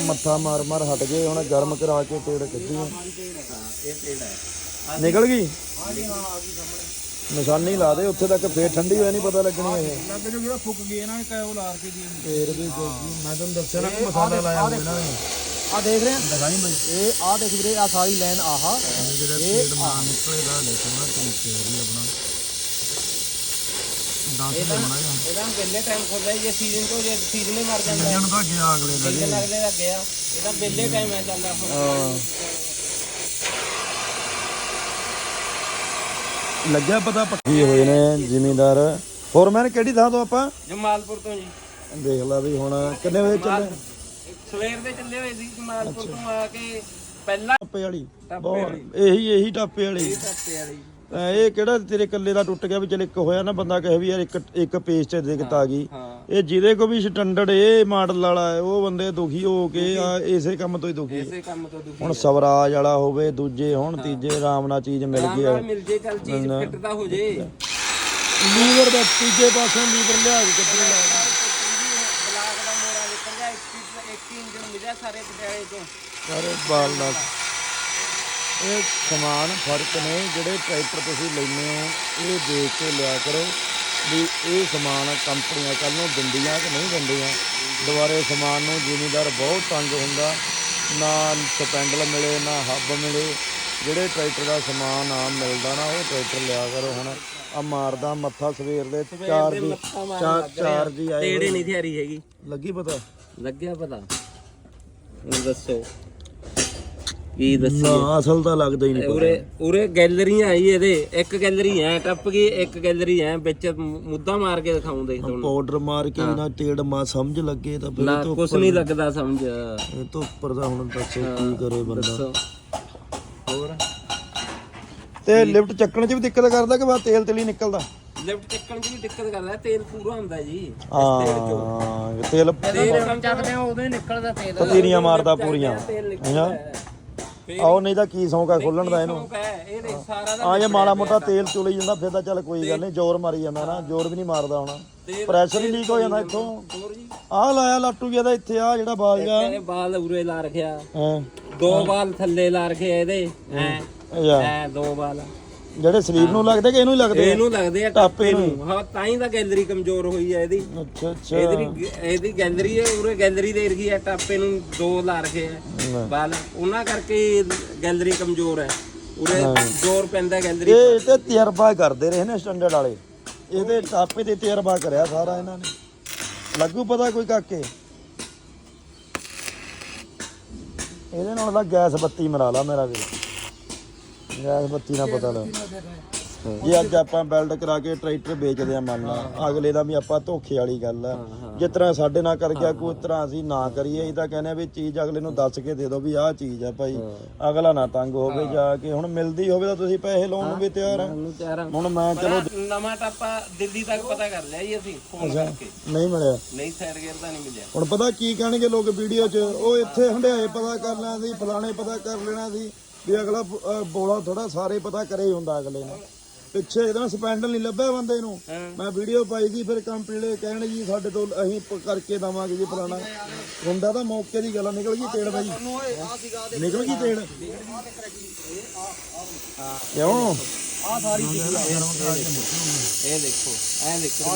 ਮੱਥਾ ਮਾਰ ਮਾਰ ਹਟ ਗਏ ਹੁਣ ਗਰਮ ਕਰਾ ਕੇ ਤੇੜ ਕੱਢੀ ਆ। ਇਹ ਪੇੜ ਹੈ ਨਿਕਲ ਗਈ? ਹਾਂਜੀ ਹਾਂ ਆ ਗਈ ਸਾਹਮਣੇ ਨਿਸ਼ਾਨੀ ਲਾ ਦੇ ਉੱਥੇ ਤੱਕ ਫੇਰ ਠੰਡੀ ਹੋਇਆ ਨਹੀਂ ਪਤਾ ਲੱਗਣੀ ਇਹ। ਲੱਗ ਜੋ ਜਿਹੜਾ ਫੁੱਕ ਗਏ ਇਹਨਾਂ ਨੇ ਕਾਇਓ ਲਾਰ ਕੇ ਦੀ ਫੇਰ ਵੀ ਕੋਈ ਮੈਂ ਤੁਹਾਨੂੰ ਦੱਸਿਆ ਨਾ ਕਿ ਮਸਾਲਾ ਲਾਇਆ ਹੋਇਆ ਇਹਨਾਂ ਨੇ ਆ ਦੇਖ ਰਹੇ ਆ? ਦਿਖਾਈ ਬਈ। ਇਹ ਆ ਦੇਖ ਵੀਰੇ ਆ ਸਾਰੀ ਲਾਈਨ ਆਹਾ। ਜਿਹੜਾ ਤੇੜ ਮਾਰ ਨਿਕਲੇਗਾ ਦੇਖੋ ਨਾ ਤਰੀਕੇ ਵੀ ਆਪਣਾ। ਦੱਸ ਦੇ ਬਣਾਇਆ ਇਹਦਾ ਪਹਿਲੇ ਟਾਈਮ ਖੋਲਦਾ ਜੇ ਸੀਜ਼ਨ ਤੋਂ ਜੇ ਸੀਜ਼ਨ ਹੀ ਮਰ ਜਾਂਦਾ। ਜਣ ਤਾਂ ਗਿਆ ਅਗਲੇ ਦਾ ਸੀਜ਼ਨ ਅਗਲੇ ਦਾ ਗਿਆ ਇਹਦਾ ਪਹਿਲੇ ਟਾਈਮ ਹੈ ਚੱਲਦਾ ਹੁਣ ਹਾਂ। ਲੱਗਿਆ ਪਤਾ ਪੱਕੀ ਹੋਏ ਨੇ ਜ਼ਿਮੀਂਦਾਰ। ਫੋਰਮੈਨ ਕਿਹੜੀ ਥਾਂ ਤੋਂ ਆਪਾਂ? ਜਮਾਲਪੁਰ ਤੋਂ ਜੀ। ਦੇਖ ਲਾ ਵੀ ਹੁਣ ਕਿੰਨੇ ਵਜੇ ਚੱਲੇ? ਸਵੇਰ ਦੇ ਚੱਲੇ ਹੋਏ ਸੀ ਜਮਾਲਪੁਰ ਤੋਂ ਆ ਕੇ ਪਹਿਲਾਂ ਟੱਪੇ ਵਾਲੀ। ਇਹੀ ਇਹੀ ਟੱਪੇ ਵਾਲੀ। ਟੱਪੇ ਵਾਲੀ। ਇਹ ਕਿਹੜਾ ਤੇਰੇ ਇਕੱਲੇ ਦਾ ਟੁੱਟ ਗਿਆ ਵੀ ਚਲ ਇੱਕ ਹੋਇਆ ਨਾ ਬੰਦਾ ਕਹੇ ਵੀ ਯਾਰ ਇੱਕ ਇੱਕ ਪੇਜ ਤੇ ਦਿੱਕਤ ਆ ਗਈ। ਇਹ ਜਿਹਦੇ ਕੋ ਵੀ ਸਟੈਂਡਰਡ ਇਹ ਮਾਡਲ ਵਾਲਾ ਹੈ ਉਹ ਬੰਦੇ ਦੁਖੀ ਹੋ ਕੇ ਆ ਇਸੇ ਕੰਮ ਤੋਂ ਹੀ ਦੁਖੀ ਇਸੇ ਕੰਮ ਤੋਂ ਦੁਖੀ ਹੁਣ ਸਵਰਾਜ ਵਾਲਾ ਹੋਵੇ ਦੂਜੇ ਹੁਣ ਤੀਜੇ ਆਰਾਮ ਨਾਲ ਚੀਜ਼ ਮਿਲ ਗਈ ਨਾਲ ਮਿਲ ਜੇ ਕੱਲ ਚੀਜ਼ ਫਿੱਟ ਤਾਂ ਹੋ ਜੇ। ਲੀਵਰ ਦਾ ਤੀਜੇ ਪਾਸੋਂ ਲੀਵਰ ਲਿਆ ਕੇ ਕਿੱਧਰ ਲਾ ਬਲਾਕ ਦਾ ਮੋੜਾ ਨਿਕਲ ਗਿਆ 21 21 ਇੰਜਨ ਮਿਲਿਆ ਸਾਰੇ ਪਟਿਆਲੇ ਤੋਂ। ਸਾਰੇ ਬਾਲ ਨਾਲ। ਇਹ ਸਮਾਨ ਫ਼ਰਕ ਨੇ ਜਿਹੜੇ ਟਰੈਕਟਰ ਤੁਸੀਂ ਲੈਂਦੇ ਹੋ ਇਹ ਦੇਖ ਕੇ ਲਿਆ ਕਰੋ ਵੀ ਇਹ ਸਮਾਨ ਕੰਪਨੀਆਂ ਕੱਲ ਨੂੰ ਦਿੰਦੀਆਂ ਕਿ ਨਹੀਂ ਦਿੰਦੀਆਂ। ਦੁਬਾਰੇ ਸਮਾਨ ਨੂੰ ਜ਼ਿਮੀਦਾਰ ਬਹੁਤ ਤੰਗ ਹੁੰਦਾ ਨਾ ਸਪੈਂਡਲ ਮਿਲੇ ਨਾ ਹੱਬ ਮਿਲੇ। ਜਿਹੜੇ ਟਰੈਕਟਰ ਦਾ ਸਮਾਨ ਆ ਮਿਲਦਾ ਨਾ ਉਹ ਟਰੈਕਟਰ ਲਿਆ ਕਰੋ ਹੁਣ। ਆ ਮਾਰਦਾ ਮੱਥਾ ਸਵੇਰ ਦੇ ਚਾਰ ਦੀ ਮੱਥਾ ਮਾਰਨ ਚਾਰ ਲੱਗ ਰਿਹਾ। ਚਾਰ ਦੀ ਆਏ ਤੇੜੇ ਨਹੀਂ ਥਿਆਰੀ ਹੈਗੀ। ਲੱਗੀ ਪਤਾ? ਲੱਗਿਆ ਪਤਾ। ਹੁਣ ਦੱਸੋ। ਕੀ ਦੱਸੀ ਨਾ ਅਸਲ ਤਾਂ ਲੱਗਦਾ ਹੀ ਨਹੀਂ ਪਤਾ। ਉਰੇ ਉਰੇ ਗੈਲਰੀਆਂ ਆਈ ਇਹਦੇ। ਇੱਕ ਗੈਲਰੀ ਐ ਟੱਪ ਗਈ ਇੱਕ ਗੈਲਰੀ ਐ ਵਿੱਚ ਮੁੱਦਾ ਮਾਰ ਕੇ ਦਿਖਾਉਂਦੇ ਤੁਹਾਨੂੰ। ਪਾਊਡਰ ਮਾਰ ਕੇ ਨਾ ਤੇੜ ਮਾ ਸਮਝ ਲੱਗੇ ਤਾਂ ਫਿਰ ਤੋਂ ਕੁਛ ਨਹੀਂ ਲੱਗਦਾ ਸਮਝ। ਇਹ ਤੋਂ ਉੱਪਰ ਦਾ ਹੁਣ ਦੱਸੋ ਕੀ ਕਰੇ ਬੰਦਾ। ਦੱਸੋ। ਹੋਰ? ਤੇ ਲਿਫਟ ਚੱਕਣ 'ਚ ਵੀ ਦਿੱਕਤ ਕਰਦਾ ਕਿ ਬਾ ਤੇਲ ਤੇਲੀ ਨਿਕਲਦਾ? ਲਿਫਟ ਚੱਕਣ 'ਚ ਵੀ ਦਿੱਕਤ ਕਰਦਾ ਤੇਲ ਪੂਰਾ ਹੁੰਦਾ ਜੀ। ਹਾਂ ਤੇਲ ਤੇਲ ਚੱਕਦੇ ਆ ਉਦੋਂ ਹੀ ਨਿਕਲਦਾ ਤੇਲ। ਪਤੀਰੀਆਂ ਮਾਰਦਾ ਪੂਰੀਆਂ ਹੈ। ਆਓ ਨਹੀਂ ਤਾਂ ਕੀ ਸੌਂਕ ਆ ਖੋਲਣ ਦਾ ਇਹਨੂੰ। ਸ਼ੌਂਕ ਹੈ? ਇਹ ਦੇਖ ਸਾਰਾ ਦਾ ਆ ਜੇ ਮਾੜਾ ਮੋਟਾ ਤੇਲ ਚੁਲੀ ਜਾਂਦਾ ਫਿਰ ਤਾਂ ਚੱਲ ਕੋਈ ਗੱਲ ਨਹੀਂ ਜ਼ੋਰ ਮਾਰੀ ਜਾਂਦਾ ਨਾ ਜ਼ੋਰ ਵੀ ਨਹੀਂ ਮਾਰਦਾ ਹੁਣ। ਪ੍ਰੈਸ਼ਰ ਹੀ ਲੀਕ ਹੋ ਜਾਂਦਾ ਇੱਥੋਂ। ਹੋਰ ਜੀ ਆਹ ਲਾਇਆ ਲਾਟੂ ਦਾ ਇੱਥੇ ਆ ਜਿਹੜਾ ਬਾਲ ਜਾ ਇਹ ਬਾਲ ਉਰੇ ਲਾ ਰੱਖਿਆ। ਹਾਂ। ਦੋ ਬਾਲ ਥੱਲੇ ਲਾ ਰੱਖੇ ਇਹਦੇ। ਐ ਦੋ ਬਾਲ। ਜਿਹੜੇ ਸਰੀਰ ਨੂੰ ਲੱਗਦੇ ਕਿ ਇਹਨੂੰ ਹੀ ਲੱਗਦੇ ਆ? ਇਹਨੂੰ ਲੱਗਦੇ ਆ ਟਾਪੇ ਨੂੰ ਹਾਂ। ਤਾਂ ਹੀ ਤਾਂ ਗੈਲਰੀ ਕਮਜ਼ੋਰ ਹੋਈ ਹੈ ਇਹਦੀ। ਅੱਛਾ ਅੱਛਾ। ਇਹਦੀ ਇਹਦੀ ਗੈਲਰੀ ਹੈ ਉਰੇ ਗੈਲਰੀ ਦੇ ਏਰੀਆ ਹੈ ਟਾਪੇ ਨੂੰ ਦੋ ਲਾ ਰੱਖੇ ਹੈ ਬਾਲ। ਉਹਨਾਂ ਕਰਕੇ ਗੈਲਰੀ ਕਮਜ਼ੋਰ ਹੈ ਉਰੇ ਜ਼ੋਰ ਪੈਂਦਾ ਗੈਲਰੀ ਇਹ ਤੇ ਤਜਰਬਾ ਕਰਦੇ ਰਹੇ ਨੇ ਸਟੈਂਡਰਡ ਵਾਲੇ। ਇਹਦੇ ਟਾਪੇ ਤੇ ਤਜਰਬਾ ਕਰਿਆ ਸਾਰਾ ਇਹਨਾਂ ਨੇ। ਲੱਗੂ ਪਤਾ ਕੋਈ ਕਾਕੇ? ਇਹਦੇ ਨਾਲ ਦਾ ਗੈਸ ਬੱਤੀ ਮਰਾ ਲਾ ਮੇਰਾ ਵੀਰ। ਗੈਸ ਬੱਤੀ ਨਾਲ ਪਤਾ ਲੱਗ ਜੇ ਅੱਜ ਆਪਾਂ ਬਿਲਡ ਕਰਾ ਕੇ ਟਰੈਕਟਰ ਵੇਚਦੇ ਆ ਮੰਨ ਲਾ ਅਗਲੇ ਦਾ ਵੀ ਆਪਾਂ ਧੋਖੇ ਵਾਲੀ ਗੱਲ ਆ। ਜਿਸ ਤਰ੍ਹਾਂ ਸਾਡੇ ਨਾਲ ਕਰ ਗਿਆ ਕੋਈ ਤਰ੍ਹਾਂ ਅਸੀਂ ਨਾ ਕਰੀਏ ਇਹ ਤਾਂ ਕਹਿੰਦੇ ਵੀ ਚੀਜ਼ ਅਗਲੇ ਨੂੰ ਦੱਸ ਕੇ ਦੇ ਦਿਓ ਵੀ ਆਹ ਚੀਜ਼ ਆ ਭਾਈ। ਅਗਲਾ ਨਾ ਤੰਗ ਹੋਵੇ ਜਾ ਕੇ ਹੁਣ ਮਿਲਦੀ ਹੋਵੇ ਤਾਂ ਤੁਸੀਂ ਪੈਸੇ ਲਾਉਣ ਨੂੰ ਵੀ ਤਿਆਰ ਆ। ਹੁਣ ਮੈਂ ਚਲੋ ਨਵਾਂ ਟਾਪਾ ਦਿੱਲੀ ਤੱਕ ਪਤਾ ਕਰ ਲਿਆ ਜੀ ਅਸੀਂ ਫੋਨ ਕਰਕੇ। ਨਹੀਂ ਮਿਲਿਆ। ਨਹੀਂ ਸਾਈਡ ਗੇਅਰ ਤਾਂ ਨਹੀਂ ਮਿਲਿਆ। ਹੁਣ ਪਤਾ ਕੀ ਕਹਿਣਗੇ ਲੋਕ ਵੀਡੀਓ 'ਚ? ਉਹ ਇੱਥੇ ਹੰਡਿਆਏ ਪਤਾ ਕਰ ਲੈਣਾ ਸੀ ਫਲਾਣੇ ਪਤਾ ਕਰ ਲੈਣਾ ਸੀ। ਵੀ ਅਗਲਾ ਬੋਲਾ ਥੋੜਾ ਸਾਰੇ ਪਤਾ ਕਰੇ ਹੁੰਦਾ ਅਗਲੇ ਨੇ। ਪਿੱਛੇ ਇਹਦਾ ਸਪੈਂਡਲ ਨਹੀਂ ਲੱਭਿਆ ਬੰਦੇ ਨੂੰ। ਮੈਂ ਵੀਡੀਓ ਪਾਈ ਸੀ ਫਿਰ ਕੰਪਨੀ ਵਾਲੇ ਕਹਿਣ ਜੀ ਸਾਡੇ ਤੋਂ ਅਸੀਂ ਕਰਕੇ ਦਵਾਂਗੇ ਜੀ ਫਲਾਣਾ। ਹੁੰਦਾ ਤਾਂ ਮੌਕੇ ਦੀ ਗੱਲ ਆ, ਨਿਕਲ ਗਈ ਤੇੜ ਬਾਈ। ਨਿਕਲ ਗਈ ਤੇੜ ਕਿਉਂ? ਆ ਸਾਰੀ ਚੀਜ਼ ਇਹ ਦੇਖੋ ਐ ਦੇਖੋ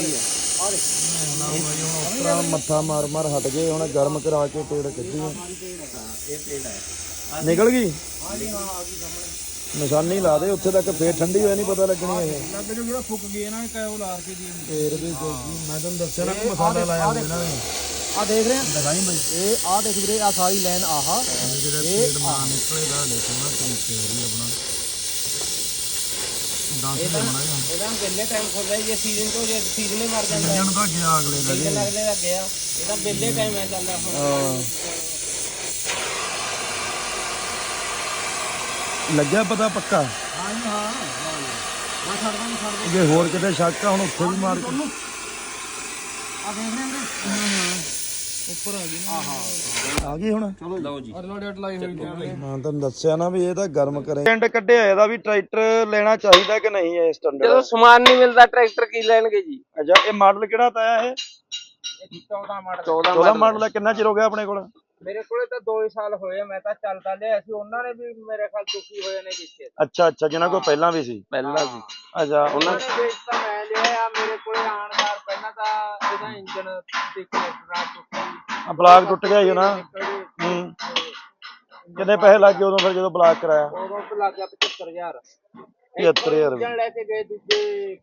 ਉਤਰਾ ਮੱਥਾ ਮਾਰ ਮਾਰ ਹਟ ਗਏ ਹੁਣ ਗਰਮ ਕਰਾ ਕੇ ਤੇੜ ਕੱਢੀ ਆ। ਇਹ ਪੇੜ ਹੈ ਨਿਕਲ ਗਈ ਹਾਂਜੀ। ਹਾਂ ਆ ਗਈ? ਸਾਹਮਣੇ ਨਿਸ਼ਾਨੀ ਲਾ ਦੇ ਉੱਥੇ ਤੱਕ ਫੇਰ ਠੰਡੀ ਹੋਇਆ ਨਹੀਂ ਪਤਾ ਲੱਗਣੀ ਇਹ। ਲੱਗ ਜੋ ਜਿਹੜਾ ਫੁੱਕ ਗਏ ਇਹਨਾਂ ਨੇ ਕਾਇਓ ਲਾਰ ਕੇ ਦੀ। ਫੇਰ ਵੀ ਕੋਈ ਮੈਂ ਤੁਹਾਨੂੰ ਦੱਸਿਆ ਨਾ ਕਿ ਮਸਾਲਾ ਲਾਇਆ ਹੋਇਆ ਇਹਨਾਂ ਨੇ ਆ ਦੇਖ ਰਹੇ ਆ? ਦਿਖਾਈ ਬਈ। ਇਹ ਆ ਦੇਖ ਵੀਰੇ ਆ ਸਾਰੀ ਲਾਈਨ ਆਹਾ। ਜਿਹੜਾ ਤੇੜ ਮਾਰ ਨਿਕਲੇਗਾ ਦੇਖੋ ਨਾ ਤਰੀਕੇ ਵੀ ਆਪਣਾ। ਦੱਸ ਦੇ ਬਣਾਇਆ ਇਹਦਾ ਪਹਿਲੇ ਟਾਈਮ ਖੋਲਦਾ ਜੇ ਸੀਜ਼ਨ ਤੋਂ ਜੇ ਸੀਜ਼ਨ ਹੀ ਮਰ ਜਾਂਦਾ। ਜਣ ਤਾਂ ਗਿਆ ਅਗਲੇ ਦਾ ਸੀਜ਼ਨ ਅਗਲੇ ਦਾ ਗਿਆ ਇਹਦਾ ਪਹਿਲੇ ਟਾਈਮ ਹੈ ਚੱਲਦਾ ਹੁਣ ਲੱਗਿਆ ਪਤਾ ਪੱਕਾ? ਹਾਂ ਜੀ ਹਾਂ। ਮੈਂ ਛੱਡਦਾ ਨਹੀਂ ਛੱਡਦਾ ਜੇ ਹੋਰ ਕਿਤੇ ਸ਼ੱਕ ਆ ਹੁਣ ਉੱਥੇ ਵੀ ਮਾਰ ਕੇ ਆ ਦੇਖ ਰਹੇ ਵੀਰੇ? ਉੱਪਰ ਆ ਗਈ ਨਾ। ਆ ਗਈ ਹੁਣ? ਲਓ ਜੀ। ਅਰਲਾ ਡੇਟ ਲਾਈ ਹੋਈ ਜੀ ਮੈਂ ਤੁਹਾਨੂੰ ਦੱਸਿਆ ਨਾ ਵੀ ਇਹ ਤਾਂ ਗਰਮ ਕਰੇ। ਪਿੰਡ ਕੱਢਿਆ ਇਹਦਾ ਵੀ ਟਰੈਕਟਰ ਲੈਣਾ ਚਾਹੀਦਾ ਕਿ ਨਹੀਂ ਇਹ ਸਟੈਂਡਰਡ ਜਦੋਂ ਸਮਾਨ ਨਹੀਂ ਮਿਲਦਾ ਟਰੈਕਟਰ ਕੀ ਲੈਣਗੇ ਜੀ? ਅੱਛਾ ਇਹ ਮਾਡਲ ਕਿਹੜਾ ਤਾਇਆ ਇਹ? 14 ਮਾਡਲ। 14 ਮਾਡਲ। ਹੈ ਕਿੰਨਾ ਚਿਰ ਹੋ ਗਿਆ ਆਪਣੇ ਕੋਲ? ਮੇਰੇ ਕੋਲੇ ਤਾਂ 2 ਸਾਲ ਹੋਏ ਮੈਂ ਤਾਂ ਚੱਲਦਾ ਲਿਆ ਸੀ ਉਹਨਾਂ ਨੇ ਵੀ ਮੇਰੇ ਖਿਆਲ ਦੁਖੀ ਹੋਏ ਨੇ ਵਿੱਚੇ ਅੱਛਾ ਅੱਛਾ ਜਿਹਨਾਂ ਕੋਲ ਪਹਿਲਾਂ ਵੀ ਸੀ। ਪਹਿਲਾਂ ਵੀ। ਅੱਛਾ ਉਹਨਾਂ ਨੇ ਵੇਚ ਤਾਂ ਮੈਂ ਲਿਆ ਆ ਮੇਰੇ ਕੋਲੇ ਆਣਦਾਰ ਪਹਿਲਾਂ ਤਾਂ ਇਹਦਾ ਇੰਜਨ ਦੀ ਕਨੈਕਟਰ ਟੁੱਟੀ ਬਲਾਕ ਟੁੱਟ ਗਿਆ ਸੀ ਨਾ। ਹੂੰ। ਕਿੰਨੇ ਪੈਸੇ ਲੱਗੇ ਉਦੋਂ ਫਿਰ ਜਦੋਂ ਬਲਾਕ ਕਰਾਇਆ? ਉਦੋਂ ਤੇ ਲੱਗ ਗਿਆ 75000 75000 ਇੰਜਨ ਲੈ ਕੇ ਗਏ ਦੂਜੇ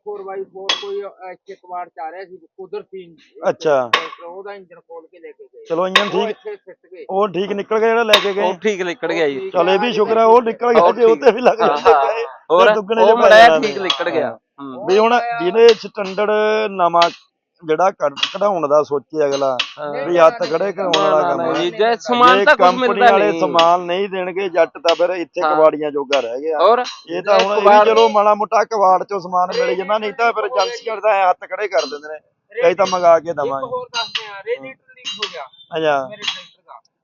4x4 ਕੋਈ ਇੱਥੇ ਕਵਾੜ ਚ ਆ ਰਿਹਾ ਸੀ ਕੁਦਰਤੀ ਅੱਛਾ। ਉਹਦਾ ਇੰਜਨ ਖੋਲ ਕੇ ਲੈ ਕੇ ਗਏ। ਚਲੋ ਇੰਜਨ ਉਹ ਠੀਕ ਉਹ ਨਿਕਲ ਗਿਆ ਜਿਹੜਾ ਲੈ ਕੇ ਗਏ। ਉਹ ਠੀਕ ਨਿਕਲ ਗਿਆ ਜੀ। ਚਲ ਇਹ ਵੀ ਸ਼ੁਕਰ ਹੈ ਉਹ ਨਿਕਲ ਗਿਆ ਉਹ ਜੇ ਉੱਤੇ ਵੀ ਲੱਗ ਹਾਂ, ਜਾਂਦੇ ਹਾਂ। ਪੈਸੇ ਹੋਰ? ਫਿਰ ਦੁੱਗਣੇ ਉਹ ਜਿਹੇ ਪੈ ਮੜਿਆ ਜਾਣੇ ਠੀਕ ਨੇ। ਨਿਕਲ ਗਿਆ। ਹੂੰ। ਵੀ ਹੁਣ ਜਿਹਨੇ ਸਟੈਂਡਰਡ ਨਵਾਂ ਜਿਹੜਾ ਕੱਢ- ਕਢਾਉਣ ਦਾ ਸੋਚੇ ਅਗਲਾ। ਵੀ ਹੱਥ ਖੜੇ ਕਰਾਉਣ ਵਾਲਾ ਕੰਮ ਹੈ ਜੀ ਜੇ ਸਮਾਨ ਤਾਂ ਕੁਝ ਕੰਪਨੀ ਮਿਲਦਾ ਵਾਲੇ ਨਹੀਂ। ਸਮਾਨ ਨਹੀਂ ਦੇਣਗੇ ਜੱਟ ਤਾਂ ਫਿਰ ਇੱਥੇ ਹਾਂ। ਕਬਾੜੀਆਂ ਜੋਗਾ ਰਹਿ ਗਿਆ। ਹੋਰ? ਇਹ ਤਾਂ ਹੁਣ ਇਹ ਚਲੋ ਮਾੜਾ ਮੋਟਾ ਕਬਾੜ ਚੋਂ ਸਮਾਨ ਮਿਲ ਜਾਂਦਾ ਨਹੀਂ ਤਾਂ ਫਿਰ ਏਜੰਸੀਆਂ ਦਾ ਹੱਥ ਖੜੇ ਕਰ ਦਿੰਦੇ ਨੇ। ਕਈ ਤਾਂ ਮੰਗਾ ਕੇ ਇੱਕ ਦਵਾਂਗੇ। ਹੋਰ ਦੱਸਦੇ ਆ ਰੇਡੀਏਟਰ ਲੀਕ ਹੋ ਗਿਆ। ਅੱਛਾ।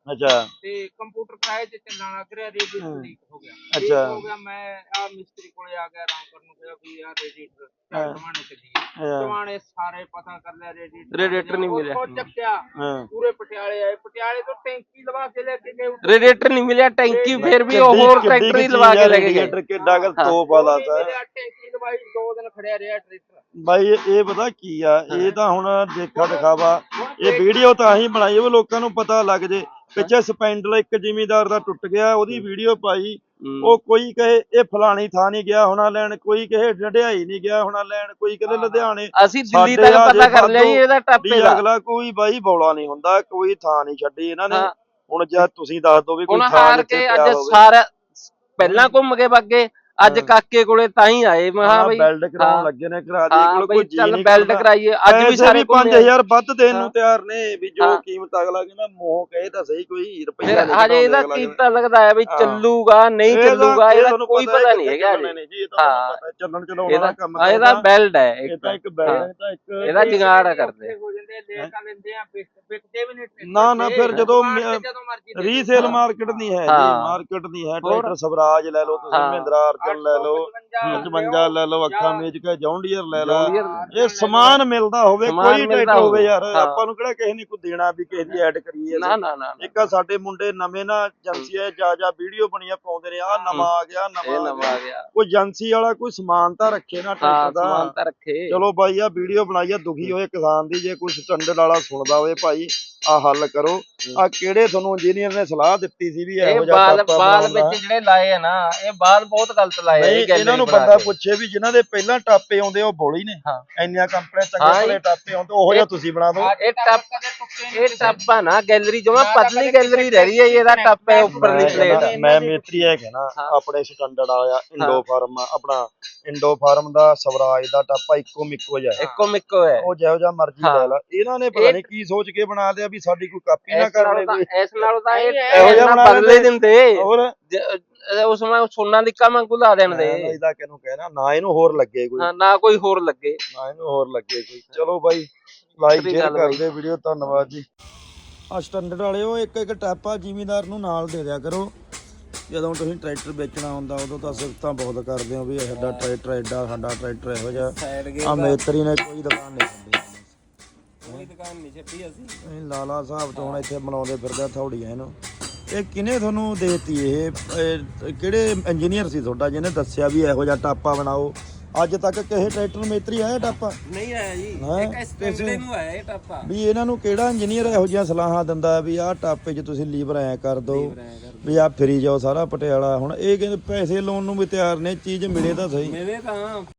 ਅੱਛਾ। ਤੇ ਕੰਪਿਊਟਰ ਕਿਰਾਏ ਤੇ ਚੱਲਣ ਲੱਗ ਰਿਹਾ ਰੇਡੀਏਟਰ ਲੀਕ ਹੋ ਗਿਆ। ਅੱਛਾ। ਹੋ ਗਿਆ ਮੈਂ ਆ ਮਿਸਤਰੀ ਕੋਲੇ ਆ ਗਿਆ ਆਰਾਮ ਕਰਨ ਨੂੰ ਕਿਹਾ ਵੀ ਯਾਰ ਰੇਡੀਏਟਰ ਟਮਾਣੇ ਚੱਲੀਏ ਹਾਂ। ਟਮਾਣੇ ਸਾਰੇ ਪਤਾ ਕਰ ਲਿਆ ਰੇਡੀਏਟਰ Radiator ਨਹੀਂ ਮਿਲਿਆ। ਉਹ ਚੱਕਿਆ। ਹਾਂ। ਪੂਰੇ ਪਟਿਆਲੇ ਆਏ। ਪਟਿਆਲੇ ਤੋਂ ਟੈਂਕੀ ਲਵਾ ਕੇ ਲੈ ਕੇ ਗਏ ਉੱਥੇ। ਰੇਡੀਏਟਰ ਨਹੀਂ ਮਿਲਿਆ ਟੈਂਕੀ ਫਿਰ ਵੀ ਉਹ ਹੋਰ ਟਰੈਕਟਰ ਹੀ ਲਵਾ ਕੇ ਆ, ਲੈ ਕੇ ਗਏ। ਰੇਡੀਏਟਰ ਕਿੱਡਾ ਕੁ ਤੋਪ ਤਾ। ਮਿਲਿਆ, ਟੈਂਕੀ ਲਵਾਈ ਦੋ ਦਿਨ ਖੜਿਆ ਰਿਹਾ ਟਰੈਕਟਰ। ਬਾਈ ਇਹ ਇਹ ਪਤਾ ਕੀ ਆ ਇਹ ਤਾਂ ਹੁਣ ਦੇਖਾ ਦਿਖਾਵਾ ਇਹ ਵੀਡੀਓ ਤਾਂ ਹੀ ਬਣਾਈ ਉਹ ਲੋਕਾਂ ਨੂੰ ਪਤਾ ਲੱਗ ਜੇ। ਪਿੱਛੇ ਸਪੈਂਡਲ ਇੱਕ ਜ਼ਿਮੀਦਾਰ ਦਾ ਟੁੱਟ ਗਿਆ ਉਹਦੀ ਵੀਡੀਓ ਪਾਈ। ਉਹ ਕੋਈ ਕਹੇ ਇਹ ਫਲਾਣੀ ਥਾਂ ਨਹੀਂ ਗਿਆ ਹੋਣਾ ਲੈਣ ਕੋਈ ਕਹੇ ਡਢਿਆਈ ਨਹੀਂ ਗਿਆ ਹੋਣਾ ਲੈਣ ਕੋਈ ਕਹੇ ਲੁਧਿਆਣੇ ਅਸੀਂ ਦਿੱਲੀ ਤੱਕ ਪਤਾ ਜੇ ਕਰ ਲਿਆ ਜੀ ਇਹਦਾ ਟੱਪੇ ਦਾ ਅਗਲਾ ਕੋਈ ਬਾਈ ਬੌਲਾ ਨਹੀਂ ਹੁੰਦਾ ਕੋਈ ਥਾਂ ਨਹੀਂ ਛੱਡੀ ਇਹਨਾਂ ਨੇ। ਹੁਣ ਜਦ ਤੁਸੀਂ ਦੱਸ ਦੋ ਵੀ ਕੋਈ ਹੁਣ ਥਾਂ ਹਾਰ ਜਿੱਥੇ ਕੇ ਅੱਜ। ਸਾਰਾ ਪਹਿਲਾਂ ਘੁੰਮ ਕੇ ਵੱਗੇ ਅੱਜ। ਕਾਕੇ ਕੋਲੇ ਤਾਂ ਹੀ ਆਏ ਮੈਂ ਹਾਂ ਹਾਂ, ਬਈ ਬੈਲਟ ਕਰਾਉਣ। ਲੱਗੇ ਨੇ ਕਰਾ ਦੇ ਕੋਲ ਕੋਈ ਜੀ ਚੱਲ ਕਰਦਾ। ਕਰਾਈਏ ਅੱਜ ਵੀ ਸਾਰੇ ਘੁੰਮੇ 5000 ਵੱਧ ਦੇਣ। ਨੂੰ ਤਿਆਰ ਨੇ ਵੀ ਜੋ। ਕੀਮਤ ਅਗਲਾ ਕਹਿੰਦਾ ਮੋਹ ਕਹੇ ਤਾਂ ਸਹੀ ਕੋਈ ਰੁਪਈਆ ਨਹੀਂ ਹਜੇ ਇਹਦਾ। ਕੀਤਾ ਲੱਗਦਾ ਹੈ ਵੀ। ਚੱਲੂਗਾ ਨਹੀਂ ਚੱਲੂਗਾ ਇਹ ਇਹਦਾ ਕੋਈ ਪਤਾ ਨਹੀਂ ਹੈਗਾ ਜੀ ਇਹ ਤਾਂ। ਪਤਾ ਚੱਲਣ ਚਲਾਉਣ ਇਹਦਾ ਕੰਮ ਹਾਂ, ਇਹਦਾ ਬੈਲਟ ਹੈ ਇਹ ਇੱਕ ਤਾਂ ਇੱਕ ਹਾਂ। ਬੈਲਟ ਤਾਂ ਇੱਕ ਇਹਦਾ ਜੁਗਾੜ ਕਰਦੇ ਨਾ, ਨਾ। ਫਿਰ ਜਦੋਂ ਦੇ। ਰੀਸੇਲ ਮਾਰਕੀਟ ਨਹੀਂ ਹੈ ਜੀ। ਮਾਰਕੀਟ ਨਹੀਂ ਹੈ? ਟਰੈਕਟਰ ਸਵਰਾਜ ਲੈ ਲਓ ਤੁਸੀਂ। ਮਹਿੰਦਰਾ ਅਰਜਨ ਲੈ ਲਓ। 855 55 ਲੈ ਲਓ ਅੱਖਾਂ ਮੇਜ ਕੇ ਜੌਂਡੀਅਰ ਲੈ Deere ਇਹ ਸਮਾਨ ਮਿਲਦਾ ਹੋਵੇ ਕੋਈ ਟਰੈਕਟਰ ਹੋਵੇ ਯਾਰ। ਆਪਾਂ ਨੂੰ ਕਿਹੜਾ ਕਿਸੇ ਨੇ ਕੋਈ ਦੇਣਾ ਵੀ ਕਿਸੇ ਦੀ ਐਡ ਕਰੀਏ ਨਾ। ਨਾ ਨਾ। ਇੱਕ ਆ ਸਾਡੇ ਮੁੰਡੇ ਨਵੇਂ ਨਾ ਏਜੰਸੀ ਹੈ ਜਾ ਜਾ ਵੀਡੀਓ ਬਣੀਆਂ ਪਾਉਂਦੇ ਨੇ ਆ ਨਵਾਂ ਆ ਗਿਆ ਨਵਾਂ ਆ ਗਿਆ। ਕੋਈ ਏਜੰਸੀ ਵਾਲਾ ਕੋਈ ਸਮਾਨ ਤਾਂ ਰੱਖੇ ਨਾ ਹਾਂ ਟਰੈਕਟਰ ਸਮਾਨ ਦਾ ਤਾਂ ਰੱਖੇ। ਚਲੋ ਬਾਈ ਆ ਵੀਡੀਓ ਬਣਾਈ ਆ ਦੁਖੀ ਹੋਏ ਕਿਸਾਨ ਦੀ ਜੇ ਕੋਈ ਸਟੈਂਡਰਡ ਵਾਲਾ ਸੁਣਦਾ ਹੋਵੇ ਭਾਈ ਆ ਹੱਲ ਕਰੋ। ਆ ਕਿਹੜੇ ਤੁਹਾਨੂੰ ਇੰਜੀਨੀਅਰ ਨੇ ਸਲਾਹ ਦਿੱਤੀ ਸੀ ਵੀ ਇਹ ਇਹੋ ਜਿਹਾ ਬਾਲ ਬਾਲ ਬਣਾਉਣਾ ਵਿੱਚ ਜਿਹੜੇ ਲਾਏ ਆ ਨਾ ਇਹ ਬਾਲ ਬਹੁਤ ਗਲਤ ਲਾਏ ਆ ਨਹੀਂ ਇਹ ਇਹਨਾਂ ਨੂੰ ਬਣਾ ਬੰਦਾ ਕੇ। ਪੁੱਛੇ ਵੀ ਜਿਨ੍ਹਾਂ ਦੇ ਪਹਿਲਾਂ ਟਾਪੇ ਆਉਂਦੇ ਉਹ ਬੋਲੀ ਨੇ ਹਾਂ। ਇੰਨੀਆਂ ਕੰਪਨੀਆਂ ਹਾਂ ਚੰਗੇ। ਭਲੇ ਟਾਪੇ ਆਉਂਦੇ ਉਹੋ ਜਿਹਾ ਤੁਸੀਂ ਬਣਾ ਦਿਓ ਇਹ ਟੱਪ ਇਹ ਟੱਪਾ ਨਾ ਗੈਲਰੀ ਜਮਾ ਪਤਲੀ ਗੈਲਰੀ ਰਹਿ ਰਹੀ ਹੈ ਇਹਦਾ ਟੱਪ ਹੈ ਉੱਪਰਲੀ ਮੈਂ ਪਲੇਟ ਕਹਿੰਦਾ- ਮੈਂ ਮੇਤਰੀ ਹੈ ਕਹਿਣਾ ਹਾਂ। ਆਪਣੇ ਸਟੈਂਡਰਡ ਆਇਆ ਇੰਡੋ ਫਾਰਮ ਆਪਣਾ ਇੰਡੋ ਫਾਰਮ ਦਾ ਸਵਰਾਜ ਦਾ ਟਾਪਾ ਇੱਕੋ ਮਿੱਕੋ ਜਿਹਾ ਹੈ। ਇੱਕੋ ਮਿੱਕੋ ਹੈ ਉਹ ਜਿਹੋ ਜਿਹਾ ਮਰਜ਼ੀ ਹਾਂ। ਲੈ ਲਾ ਇਹਨਾਂ ਨੇ ਪਤਾ ਇਹ- ਨਹੀਂ ਕੀ ਸੋਚ ਕੇ ਬਣਾ ਲਿਆ ਵੀ ਸਾਡੀ ਕੋਈ ਕਾਪੀ ਨਾ ਨਾਲੋਂ ਲੈ ਤਾਂ ਕੋਈ। ਇਸ ਨਾਲੋਂ ਤਾਂ ਇਹ ਇਹੋ ਜਿਹਾ ਇਹਨਾਂ ਬਣਾ ਬਦਲੇ ਲੈਂਦੇ। ਦਿੰਦੇ। ਹੋਰ? ਜ- ਅ, ਉਸ ਮੈਂ ਸੋਨਾ ਦੀ ਕਮਾਂ ਗੁਲਾ ਦੇਣਦੇ ਮੈਂ ਇਹਦਾ ਕਿਹਨੂੰ ਕਹਿਣਾ ਨਾ ਇਹਨੂੰ ਹੋਰ ਲੱਗੇ ਕੋਈ। ਹਾਂ ਨਾ ਕੋਈ ਹੋਰ ਲੱਗੇ। ਨਾ ਇਹਨੂੰ ਹੋਰ ਲੱਗੇ ਕੋਈ। ਚਲੋ ਬਾਈ ਲਾਈਕ ਸਹੀ ਸ਼ੇਅਰ ਗੱਲ ਬਾਈ। ਕਰਦੇ ਵੀਡੀਓ ਧੰਨਵਾਦ ਜੀ। ਆ ਸਟੈਂਡਰਡ ਵਾਲਿਓ ਇੱਕ ਇੱਕ ਟਾਪਾ ਜ਼ਿਮੀਦਾਰ ਨੂੰ ਨਾਲ ਦੇ ਦਿਆ ਕਰੋ। ਜਦੋਂ ਤੁਸੀਂ ਟਰੈਕਟਰ ਵੇਚਣਾ ਹੁੰਦਾ ਉਦੋਂ ਤਾਂ ਸਿਫਤਾਂ ਬਹੁਤ ਕਰਦੇ ਹੋ ਵੀ ਸਾਡਾ ਟਰੈਕਟਰ ਐਡਾ ਸਾਡਾ ਟਰੈਕਟਰ ਇਹੋ ਜਿਹਾ। ਆ। ਮੇਤਰੀ ਨੇ ਕੋਈ ਦੁਕਾਨ ਨਹੀਂ ਛੱਡੀ ਕੋਈ ਦੁਕਾਨ ਨਹੀਂ ਛੱਡੀ ਅਸੀਂ। ਇਹ ਲਾਲਾ ਸਾਹਿਬ ਤੋਂ ਹੁਣ ਇੱਥੇ ਬਣਾਉਂਦੇ ਫਿਰਦਾ ਥੌੜੀਆਂ ਇਹਨੂੰ। ਇਹ ਕਿਨੇ ਤੁਹਾਨੂੰ ਦੇਤੀ ਇਹ? ਇਹ ਕਿਹੜੇ ਇੰਜੀਨੀਅਰ ਸੀ ਤੁਹਾਡਾ ਜਿਹਨੇ ਦੱਸਿਆ ਵੀ ਇਹੋ ਜਿਹਾ ਟਾਪਾ ਬਣਾਓ? ਅੱਜ ਤੱਕ ਕਿਸੇ ਟਰੈਕਟਰ ਮੇਤਰੀ ਆਇਆ ਟਾਪਾ? ਨਹੀਂ ਆਇਆ ਜੀ। ਹੈਂ? ਇੱਕ ਸਪੈਂਗਲੇ ਨੂੰ ਆਇਆ ਇਹ ਟੱਪਾ। ਵੀ ਇਹਨਾਂ ਨੂੰ ਕਿਹੜਾ ਇੰਜੀਨੀਅਰ ਇਹੋ ਜਿਹੀਆਂ ਸਲਾਹਾਂ ਦਿੰਦਾ ਵੀ ਆਹ ਟਾਪੇ 'ਚ ਤੁਸੀਂ ਲੀਵਰ ਐ ਕਰ ਦਿਓ ਵੀ ਆਹ ਫਰੀ ਜਾਓ ਸਾਰਾ ਪਟਿਆਲਾ। ਹੁਣ ਇਹ ਕਹਿੰਦੇ ਪੈਸੇ ਲਾਉਣ ਨੂੰ ਵੀ ਤਿਆਰ ਨੇ ਚੀਜ਼ ਮਿਲੇ ਤਾਂ ਸਹੀ। ਮੇਰੇ ਤਾਂ।